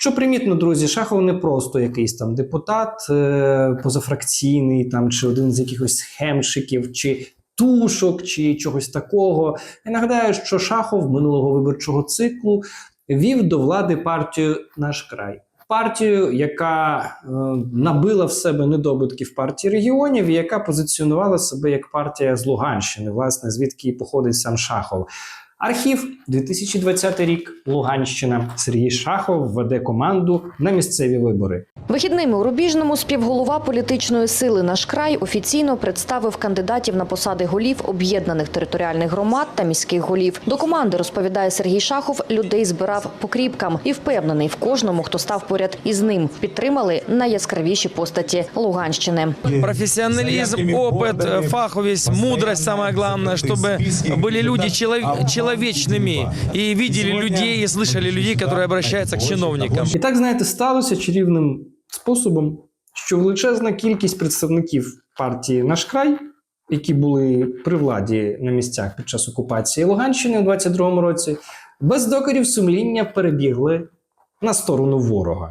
Що примітно, друзі, Шахов не просто якийсь там депутат е, позафракційний, там чи один з якихось схемщиків, чи тушок, чи чогось такого. Я нагадаю, що Шахов минулого виборчого циклу вів до влади партію Наш край. Партію, яка е, набила в себе недобитків партії регіонів, і яка позиціонувала себе як партія з Луганщини, власне, звідки і походить сам Шахов. Архів 2020 рік, Луганщина. Сергій Шахов веде команду на місцеві вибори. Вихідними у Рубіжному співголова політичної сили «Наш край» офіційно представив кандидатів на посади голів об'єднаних територіальних громад та міських голів. До команди, розповідає Сергій Шахов, людей збирав по кріпкам і впевнений в кожному, хто став поряд із ним. Підтримали найяскравіші постаті Луганщини. Профессионализм, опыт, э, фаховость, мудрость, самое главное, чтобы были люди челов- человечными и видели людей и слышали людей, которые обращаются к чиновникам. І так, знаєте, сталося чарівним способом, що величезна кількість представників партії Наш край, які були при владі на місцях під час окупації Луганщини у 22-му році, без докорів сумління перебігли на сторону ворога.